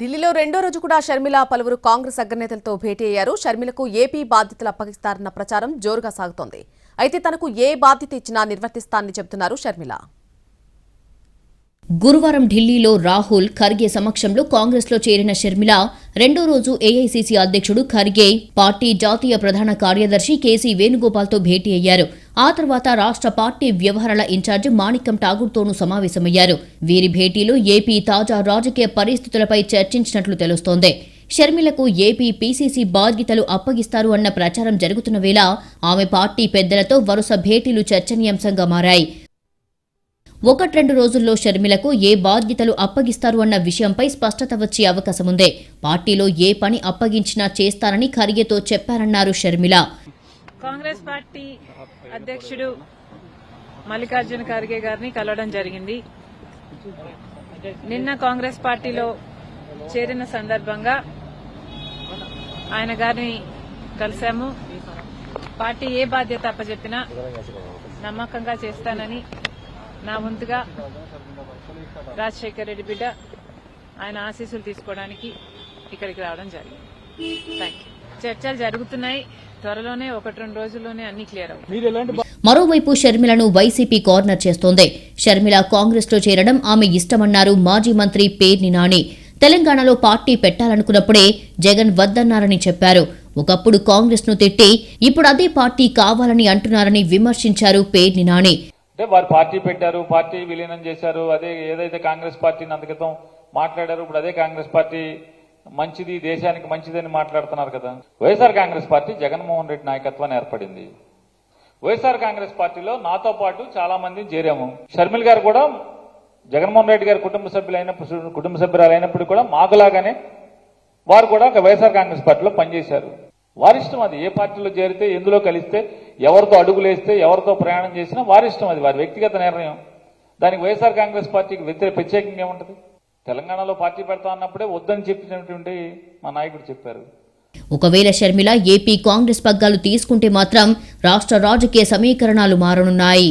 ఢిల్లీలో రెండో రోజు కూడా షర్మిల పలువురు కాంగ్రెస్ అగ్రనేతలతో భేటీ అయ్యారు. షర్మిలకు ఏపీ బాధ్యతలు అప్పగిస్తారన్న ప్రచారం జోరుగా సాగుతోంది. అయితే తనకు ఏ బాధ్యత ఇచ్చినా నిర్వర్తిస్తానని చెబుతున్నారు షర్మిల. గురువారం ఢిల్లీలో రాహుల్ ఖర్గే సమక్షంలో కాంగ్రెస్లో చేరిన షర్మిల రెండో రోజు ఏఐసీసీ అధ్యక్షుడు ఖర్గే పార్టీ జాతీయ ప్రధాన కార్యదర్శి కేసీ వేణుగోపాల్తో భేటీ అయ్యారు. ఆ తర్వాత రాష్ట్ర పార్టీ వ్యవహారాల ఇన్ఛార్జి మాణిక్యం ఠాగూర్తోనూ సమావేశమయ్యారు. వీరి భేటీలో ఏపీ తాజా రాజకీయ పరిస్థితులపై చర్చించినట్లు తెలుస్తోంది. షర్మిలకు ఏపీ పీసీసీ బాధ్యతలు అప్పగిస్తారు అన్న ప్రచారం జరుగుతున్న వేళ ఆమె పార్టీ పెద్దలతో వరుస భేటీలు చర్చనీయాంశంగా మారాయి. ఒకట్రెండు రోజుల్లో షర్మిలకు ఏ బాధ్యతలు అప్పగిస్తారు అన్న విషయంపై స్పష్టత వచ్చే అవకాశముందే. పార్టీలో ఏ పని అప్పగించినా చేస్తారని ఖర్గేతో చెప్పారన్నారు షర్మిల. కాంగ్రెస్ పార్టీ అధ్యక్షుడు మల్లికార్జున ఖర్గే గారిని కలవడం జరిగింది. నిన్న కాంగ్రెస్ పార్టీలో చేరిన సందర్భంగా ఆయన గారిని కలిశాము. పార్టీ ఏ బాధ్యత అప్పచెప్పినా నమ్మకంగా చేస్తానని నా ముందుగా రాజశేఖర్ రెడ్డి బిడ్డ ఆయన ఆశీస్సులు తీసుకోవడానికి ఇక్కడికి రావడం జరిగింది. థ్యాంక్ యూ చర్చలు జరుగుతున్నాయి. త్వరలోనే ఒకటి రెండు రోజుల్లోనే అన్ని క్లియర్ అవుతాయి. మరోవైపు షర్మిలను వైసీపీ కార్నర్ చేస్తోంది. షర్మిల కాంగ్రెస్లో చేరడం ఆమె ఇష్టమన్నారు మాజీ మంత్రి పేర్ని నాని. తెలంగాణలో పార్టీ పెట్టాలనుకున్నప్పుడే జగన్ వద్దన్నారని చెప్పారు. ఒకప్పుడు కాంగ్రెస్ను తిట్టి ఇప్పుడు అదే పార్టీ కావాలని అంటున్నారని విమర్శించారు పేర్ని నాని. అంటే వారు పార్టీ పెట్టారు పార్టీ విలీనం చేశారు అదే ఏదైతే కాంగ్రెస్ పార్టీని అంతకితం మాట్లాడారు ఇప్పుడు అదే కాంగ్రెస్ పార్టీ మంచిది దేశానికి మంచిదని మాట్లాడుతున్నారు కదా. వైఎస్ఆర్ కాంగ్రెస్ పార్టీ జగన్మోహన్ రెడ్డి నాయకత్వాన్ని ఏర్పడింది. వైఎస్ఆర్ కాంగ్రెస్ పార్టీలో నాతో పాటు చాలా మంది చేరాము. షర్మిల్ గారు కూడా జగన్మోహన్ రెడ్డి గారి కుటుంబ సభ్యులైన కుటుంబ సభ్యురాలైనప్పుడు కూడా మాకులాగానే వారు కూడా ఒక వైఎస్ఆర్ కాంగ్రెస్ పార్టీలో పనిచేశారు. వారిష్టం అది. ఏ పార్టీలో చేరితే ఎందులో కలిస్తే ఎవరితో అడుగులేస్తే ఎవరితో ప్రయాణం చేసినా వారిష్టం అది. వారి వ్యక్తిగత నిర్ణయం. దానికి వైఎస్ఆర్ కాంగ్రెస్ పార్టీకి వ్యతిరేక ప్రత్యేకంగా ఏముంటుంది? తెలంగాణలో పార్టీ పెడతా అన్నప్పుడే వద్దని చెప్పినటువంటి మా నాయకుడు చెప్పారు. ఒకవేళ షర్మిల ఏపీ కాంగ్రెస్ పగ్గాలు తీసుకుంటే మాత్రం రాష్ట్ర రాజకీయ సమీకరణాలు మారనున్నాయి.